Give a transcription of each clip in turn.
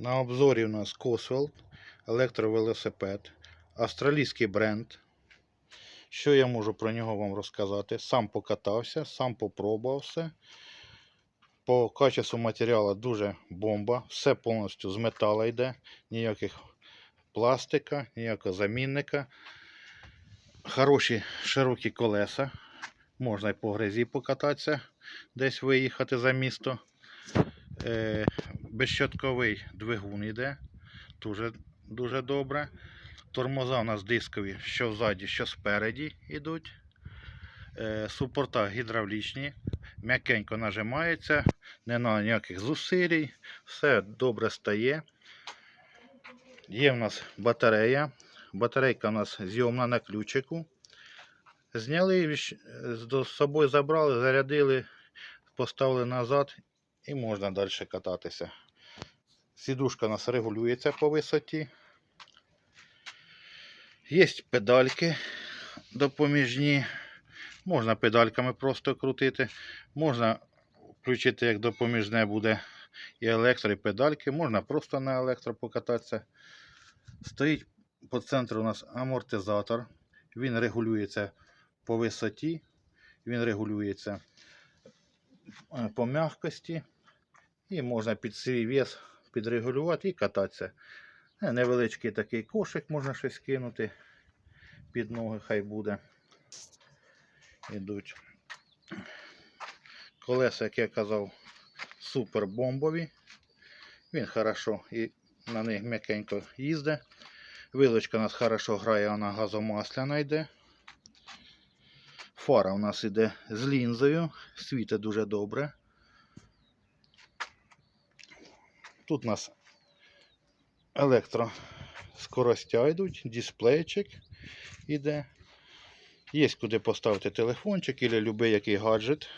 На обзорі у нас Cosworth, електровелосипед, австралійський бренд. Що я можу про нього вам розказати? Сам покатався, сам попробував все. По качеству матеріалу дуже бомба. Все повністю з металу йде. Ніяких пластика, ніякого замінника. Хороші широкі колеса. Можна і по грязі покататися, десь виїхати за місто. Безщотковий двигун йде. Дуже, дуже добре. Тормоза у нас дискові, що ззаді, що спереді йдуть. Е, супорта гідравлічні. М'якенько нажимається, не на ніяких зусиль. Все добре стає. Є в нас батарея. Батарейка у нас зйомна на ключику. Зняли, з собою забрали, зарядили, поставили назад і можна далі кататися. Сідушка у нас регулюється по висоті. Є педальки допоміжні. Можна педальками просто крутити. Можна включити, як допоміжне буде і електро, і педальки. Можна просто на електро покататися. Стоїть по центру у нас амортизатор. Він регулюється по висоті, він регулюється е, по м'якості. І можна під свій вес підрегулювати і кататися. Е, Невеличкий такий кошик можна щось кинути під ноги, хай буде. Ідуть. Колеса, як я казав, супер бомбові. Він хорошо і на них м'якенько їздить. Вилочка у нас хорошо грає, вона газомасляна йде. Фара у нас йде з лінзою, світить дуже добре. Тут у нас електроскоростя йдуть, дисплейчик іде. Є куди поставити телефончик або будь-який гаджет.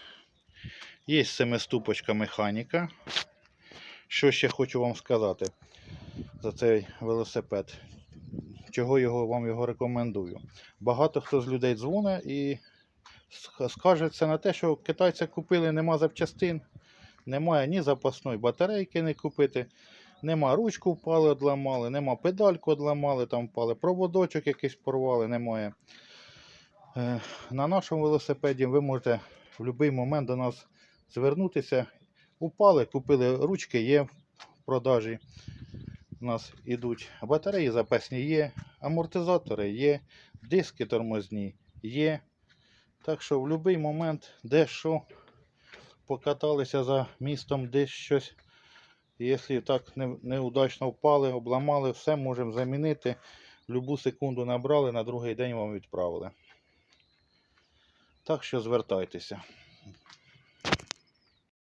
Є семиступочка механіка. Що ще хочу вам сказати за цей велосипед? Чого його, вам його рекомендую? Багато хто з людей дзвонить і ск- скаржиться на те, що китайці купили, нема запчастин, немає ні запасної батарейки не купити, нема ручку впали, одламали, нема педальку одламали, там впали, проводочок якийсь порвали, немає. Е, На нашому велосипеді ви можете в будь-який момент до нас звернутися. Упали, купили ручки, є в продажі. У нас ідуть батареї запасні є, амортизатори є, диски тормозні є. Так що в будь-який момент, де що, покаталися за містом, десь щось. Якщо так неудачно впали, обламали, все можемо замінити. Будь-яку секунду набрали, на другий день вам відправили. Так що звертайтеся.